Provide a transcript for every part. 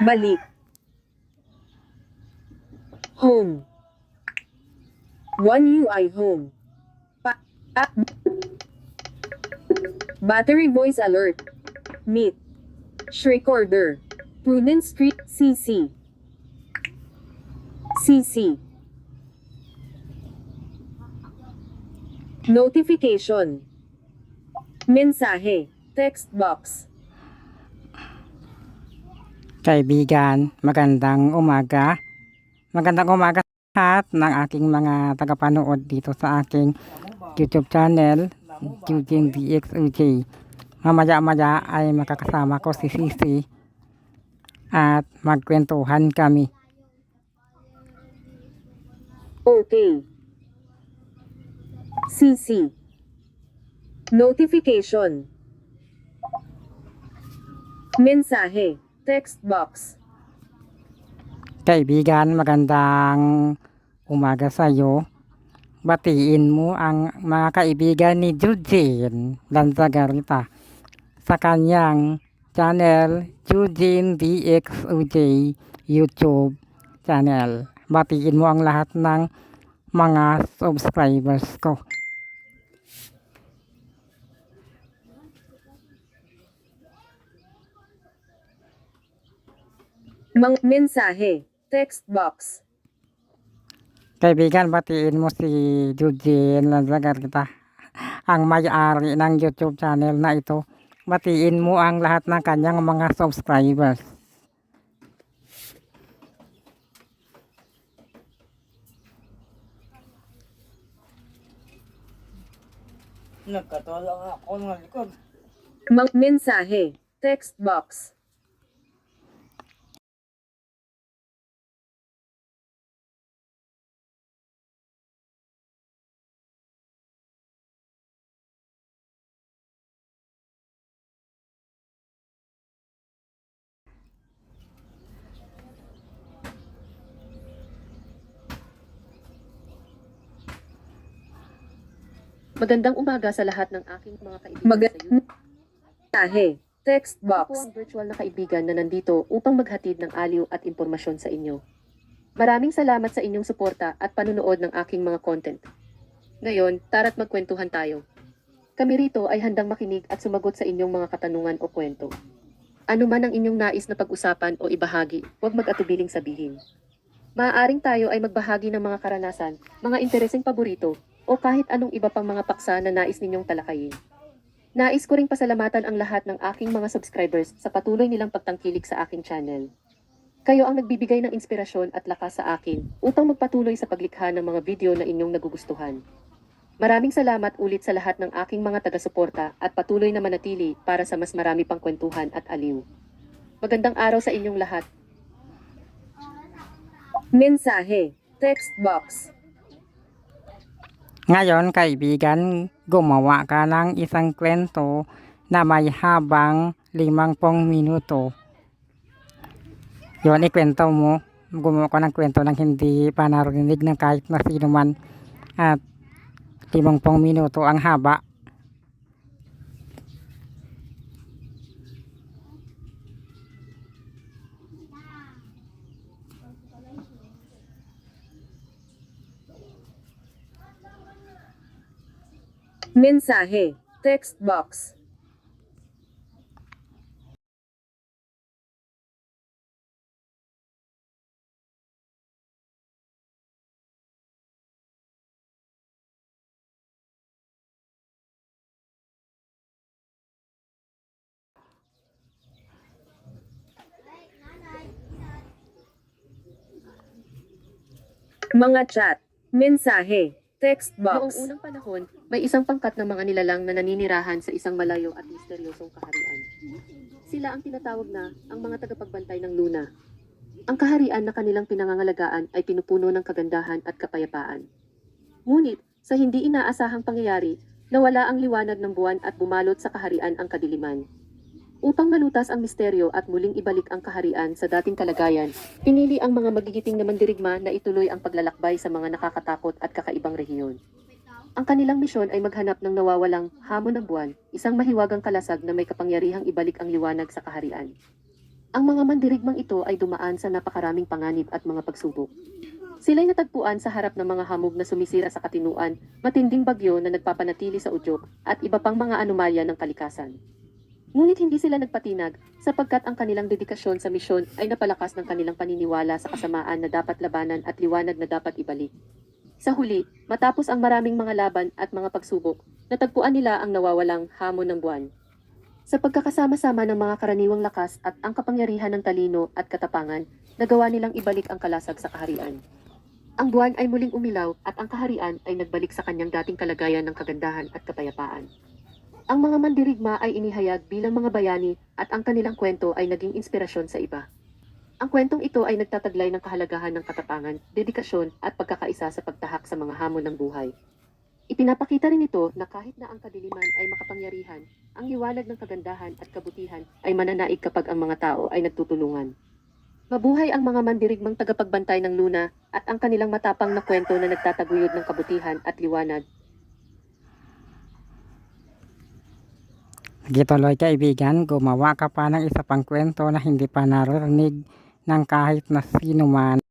Balik. Home. One UI home. Pa ah. Battery voice alert. Meet. Recorder. Prudence Street CC. CC. Notification. Mensahe. Text box. Kaibigan, magandang umaga. Magandang umaga sa lahat ng aking mga tagapanood dito sa aking YouTube channel, Eugene DXUJ. Mamaya-maya ay makakasama ko si Sisi at magkwentuhan kami. Okay. CC. Notification. Mensahe. Text box. Kaibigan, magandang umaga sa iyo. Batiin mo ang mga kaibigan ni Eugene Lanzagarita sa kanyang channel Eugene DXUJ YouTube channel. Batiin mo ang lahat ng mga subscribers ko. Mang mensahe. Text box. Kaibigan, batiin mo si Eugene Lanzagarita, ang may-ari ng YouTube channel na ito. Batiin mo ang lahat ng kanyang mga subscribers. Nagkatulong ako ng likod. Mang mensahe. Text box. Magandang umaga sa lahat ng aking mga kaibigan Mag sa mensahe. Text Ako box. ang virtual na kaibigan na nandito upang maghatid ng aliw at impormasyon sa inyo. Maraming salamat sa inyong suporta at panunood ng aking mga content. Ngayon, tara't magkwentuhan tayo. Kami rito ay handang makinig at sumagot sa inyong mga katanungan o kwento. Ano man ang inyong nais na pag-usapan o ibahagi, huwag mag-atubiling sabihin. Maaaring tayo ay magbahagi ng mga karanasan, mga intereseng paborito, o kahit anong iba pang mga paksa na nais ninyong talakayin. Nais ko ring pasalamatan ang lahat ng aking mga subscribers sa patuloy nilang pagtangkilik sa aking channel. Kayo ang nagbibigay ng inspirasyon at lakas sa akin upang magpatuloy sa paglikha ng mga video na inyong nagugustuhan. Maraming salamat ulit sa lahat ng aking mga taga-suporta at patuloy na manatili para sa mas marami pang kwentuhan at aliw. Magandang araw sa inyong lahat. Mensahe. Text box. Ngayon, kaibigan, gumawa ka ng isang kwento na may habang limangpong minuto. Yun, ikwento mo. Gumawa ka ng kwento ng hindi pa narinig ng kahit na sino man. At limangpong minuto ang haba. Mensahe. Text box. Mga chat. Mensahe. Text Noong box. unang panahon, may isang pangkat ng mga nilalang na naninirahan sa isang malayo at misteryosong kaharian. Sila ang tinatawag na ang mga tagapagbantay ng luna. Ang kaharian na kanilang pinangangalagaan ay pinupuno ng kagandahan at kapayapaan. Ngunit, sa hindi inaasahang pangyayari, nawala ang liwanag ng buwan at bumalot sa kaharian ang kadiliman. Upang malutas ang misteryo at muling ibalik ang kaharian sa dating kalagayan, pinili ang mga magigiting na mandirigma na ituloy ang paglalakbay sa mga nakakatakot at kakaibang rehiyon. Ang kanilang misyon ay maghanap ng nawawalang hamon ng buwan, isang mahiwagang kalasag na may kapangyarihang ibalik ang liwanag sa kaharian. Ang mga mandirigmang ito ay dumaan sa napakaraming panganib at mga pagsubok. Sila'y natagpuan sa harap ng mga hamog na sumisira sa katinuan, matinding bagyo na nagpapanatili sa udyok, at iba pang mga anomalya ng kalikasan. Ngunit hindi sila nagpatinag sapagkat ang kanilang dedikasyon sa misyon ay napalakas ng kanilang paniniwala sa kasamaan na dapat labanan at liwanag na dapat ibalik. Sa huli, matapos ang maraming mga laban at mga pagsubok, natagpuan nila ang nawawalang hamon ng buwan. Sa pagkakasama-sama ng mga karaniwang lakas at ang kapangyarihan ng talino at katapangan, nagawa nilang ibalik ang kalasag sa kaharian. Ang buwan ay muling umilaw at ang kaharian ay nagbalik sa kanyang dating kalagayan ng kagandahan at kapayapaan. Ang mga mandirigma ay inihayag bilang mga bayani at ang kanilang kwento ay naging inspirasyon sa iba. Ang kwentong ito ay nagtataglay ng kahalagahan ng katapangan, dedikasyon at pagkakaisa sa pagtahak sa mga hamon ng buhay. Ipinapakita rin ito na kahit na ang kadiliman ay makapangyarihan, ang liwanag ng kagandahan at kabutihan ay mananaig kapag ang mga tao ay nagtutulungan. Mabuhay ang mga mandirigmang tagapagbantay ng luna at ang kanilang matapang na kwento na nagtataguyod ng kabutihan at liwanag Sige tuloy kaibigan, gumawa ka pa ng isa pang kwento na hindi pa naririnig ng kahit na sino man.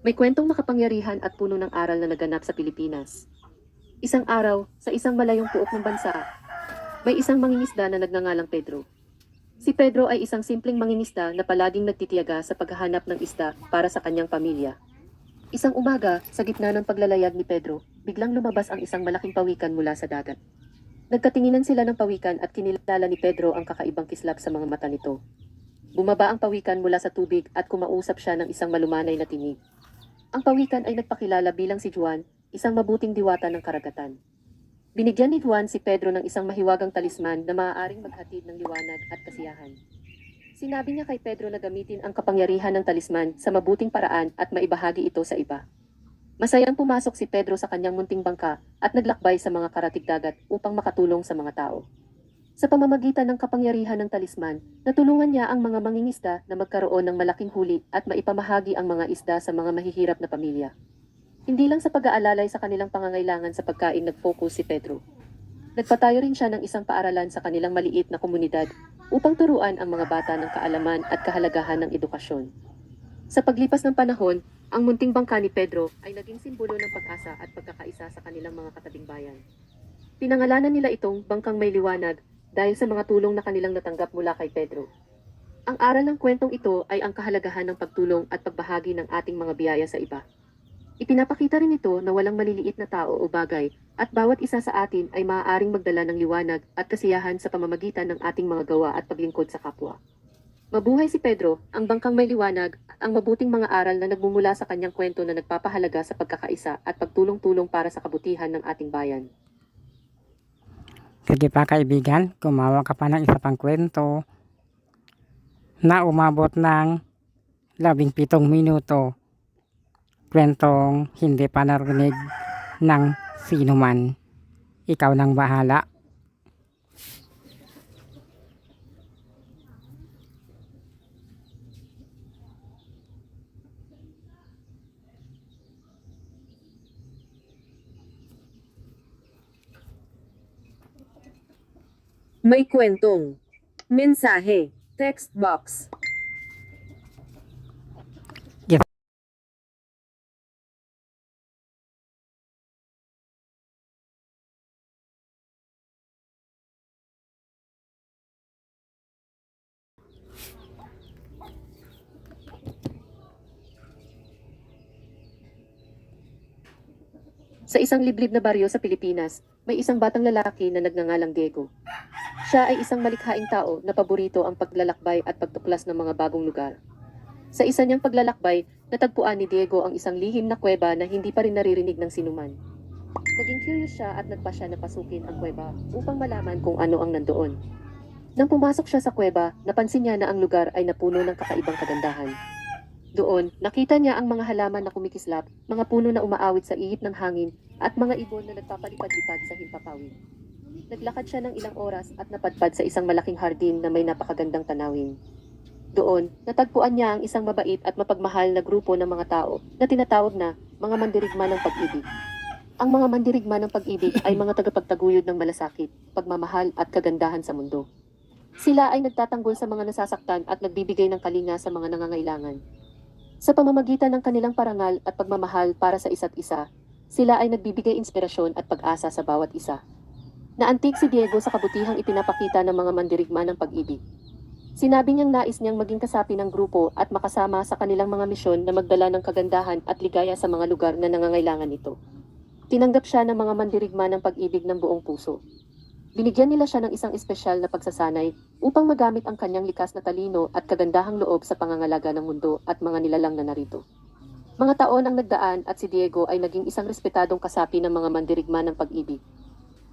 May kwentong makapangyarihan at puno ng aral na naganap sa Pilipinas. Isang araw, sa isang malayong puok ng bansa, may isang mangingisda na nagngangalang Pedro. Si Pedro ay isang simpleng mangingisda na palaging nagtitiyaga sa paghahanap ng isda para sa kanyang pamilya. Isang umaga, sa gitna ng paglalayag ni Pedro, biglang lumabas ang isang malaking pawikan mula sa dagat. Nagkatinginan sila ng pawikan at kinilala ni Pedro ang kakaibang kislap sa mga mata nito. Bumaba ang pawikan mula sa tubig at kumausap siya ng isang malumanay na tinig. Ang pawikan ay nagpakilala bilang si Juan, isang mabuting diwata ng karagatan. Binigyan ni Juan si Pedro ng isang mahiwagang talisman na maaaring maghatid ng liwanag at kasiyahan. Sinabi niya kay Pedro na gamitin ang kapangyarihan ng talisman sa mabuting paraan at maibahagi ito sa iba. Masayang pumasok si Pedro sa kanyang munting bangka at naglakbay sa mga karatig dagat upang makatulong sa mga tao. Sa pamamagitan ng kapangyarihan ng talisman, natulungan niya ang mga mangingisda na magkaroon ng malaking huli at maipamahagi ang mga isda sa mga mahihirap na pamilya. Hindi lang sa pag-aalalay sa kanilang pangangailangan sa pagkain nag-focus si Pedro. Nagpatayo rin siya ng isang paaralan sa kanilang maliit na komunidad upang turuan ang mga bata ng kaalaman at kahalagahan ng edukasyon. Sa paglipas ng panahon, ang munting bangka ni Pedro ay naging simbolo ng pag-asa at pagkakaisa sa kanilang mga katabing bayan. Pinangalanan nila itong bangkang may liwanag dahil sa mga tulong na kanilang natanggap mula kay Pedro. Ang aral ng kwentong ito ay ang kahalagahan ng pagtulong at pagbahagi ng ating mga biyaya sa iba. Ipinapakita rin ito na walang maliliit na tao o bagay at bawat isa sa atin ay maaaring magdala ng liwanag at kasiyahan sa pamamagitan ng ating mga gawa at paglingkod sa kapwa. Mabuhay si Pedro, ang bangkang may liwanag, ang mabuting mga aral na nagmumula sa kanyang kwento na nagpapahalaga sa pagkakaisa at pagtulong-tulong para sa kabutihan ng ating bayan. Sige pa kaibigan, gumawa ka pa ng isa pang kwento na umabot ng labing pitong minuto. Kwentong hindi pa narinig ng sino man. Ikaw nang bahala. May kwentong. Mensahe. Text box. Sa isang liblib na baryo sa Pilipinas, may isang batang lalaki na nagngangalang Diego. Siya ay isang malikhaing tao na paborito ang paglalakbay at pagtuklas ng mga bagong lugar. Sa isa niyang paglalakbay, natagpuan ni Diego ang isang lihim na kuweba na hindi pa rin naririnig ng sinuman. Naging curious siya at nagpa siya na pasukin ang kuweba upang malaman kung ano ang nandoon. Nang pumasok siya sa kuweba, napansin niya na ang lugar ay napuno ng kakaibang kagandahan. Doon, nakita niya ang mga halaman na kumikislap, mga puno na umaawit sa ihip ng hangin, at mga ibon na nagpapalipad-lipad sa himpapawid. Naglakad siya ng ilang oras at napadpad sa isang malaking hardin na may napakagandang tanawin. Doon, natagpuan niya ang isang mabait at mapagmahal na grupo ng mga tao na tinatawag na mga mandirigma ng pag-ibig. Ang mga mandirigma ng pag-ibig ay mga tagapagtaguyod ng malasakit, pagmamahal at kagandahan sa mundo. Sila ay nagtatanggol sa mga nasasaktan at nagbibigay ng kalinga sa mga nangangailangan. Sa pamamagitan ng kanilang parangal at pagmamahal para sa isa't isa, sila ay nagbibigay inspirasyon at pag-asa sa bawat isa. Naantig si Diego sa kabutihang ipinapakita ng mga mandirigma ng pag-ibig. Sinabi niyang nais niyang maging kasapi ng grupo at makasama sa kanilang mga misyon na magdala ng kagandahan at ligaya sa mga lugar na nangangailangan nito. Tinanggap siya ng mga mandirigma ng pag-ibig ng buong puso. Binigyan nila siya ng isang espesyal na pagsasanay upang magamit ang kanyang likas na talino at kagandahang loob sa pangangalaga ng mundo at mga nilalang na narito. Mga taon ang nagdaan at si Diego ay naging isang respetadong kasapi ng mga mandirigma ng pag-ibig.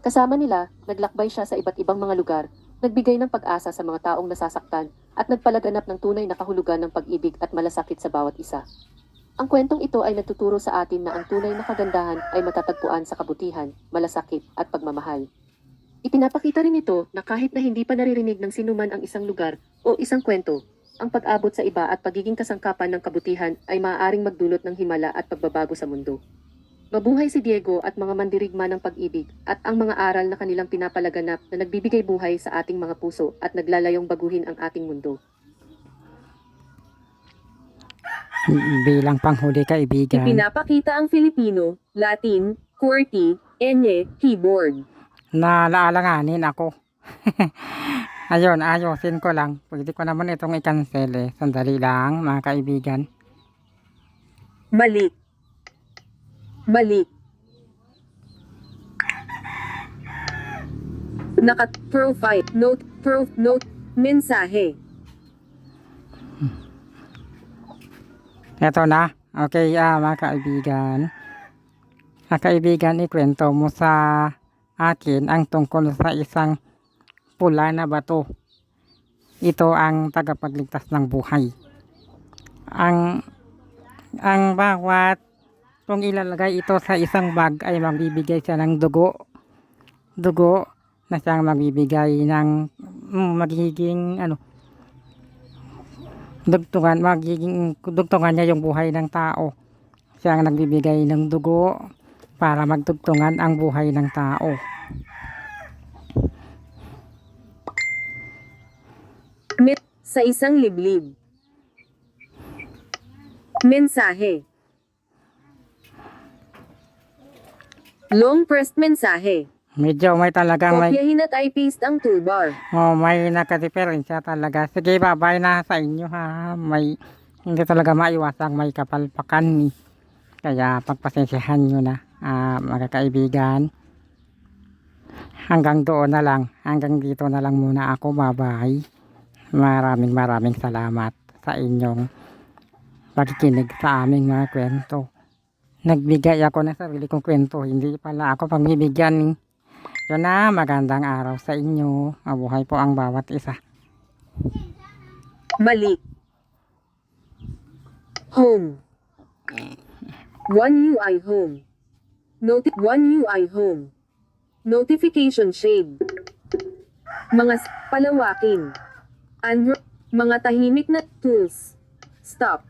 Kasama nila, naglakbay siya sa iba't ibang mga lugar, nagbigay ng pag-asa sa mga taong nasasaktan at nagpalaganap ng tunay na kahulugan ng pag-ibig at malasakit sa bawat isa. Ang kwentong ito ay nagtuturo sa atin na ang tunay na kagandahan ay matatagpuan sa kabutihan, malasakit at pagmamahal. Ipinapakita rin ito na kahit na hindi pa naririnig ng sinuman ang isang lugar o isang kwento, ang pag-abot sa iba at pagiging kasangkapan ng kabutihan ay maaaring magdulot ng himala at pagbabago sa mundo. Mabuhay si Diego at mga mandirigma ng pag-ibig at ang mga aral na kanilang pinapalaganap na nagbibigay buhay sa ating mga puso at naglalayong baguhin ang ating mundo. Bilang panghuli kaibigan. Ipinapakita ang Filipino, Latin, QWERTY, Enye, keyboard. Na laalanganin ako. Ayun, ayusin ko lang. Pwede ko naman itong i-cancel eh. Sandali lang, mga kaibigan. Malik. Malik. Nakat profile note prof note mensahe Ito na. Okay, ah, mga kaibigan. Mga kaibigan, ikwento mo sa akin ang tungkol sa isang pula na bato. Ito ang tagapagligtas ng buhay. Ang ang bawat kung ilalagay ito sa isang bag ay magbibigay siya ng dugo. Dugo na siyang magbibigay ng mm, magiging ano dugtungan magiging dugtungan niya yung buhay ng tao. Siya ang nagbibigay ng dugo para magdugtungan ang buhay ng tao. met sa isang liblib. Mensahe. Long pressed mensahe. Medyo may talagang may Kopyahin at i-paste ang toolbar. oh, may nakadiferensya talaga. Sige, babay na sa inyo ha. May hindi talaga maiwasang may kapalpakan ni. Kaya pagpasensyahan nyo na ah, mga kaibigan. Hanggang doon na lang. Hanggang dito na lang muna ako. Bye-bye. Maraming maraming salamat sa inyong pagkikinig sa aming mga kwento. Nagbigay ako ng sarili kong kwento. Hindi pala ako pagbibigyan. Yun na, magandang araw sa inyo. Mabuhay po ang bawat isa. Malik. Home. One UI home. Noti one UI home. Notification shade. Mga palawakin. Android. Mga tahimik na tools. Stop.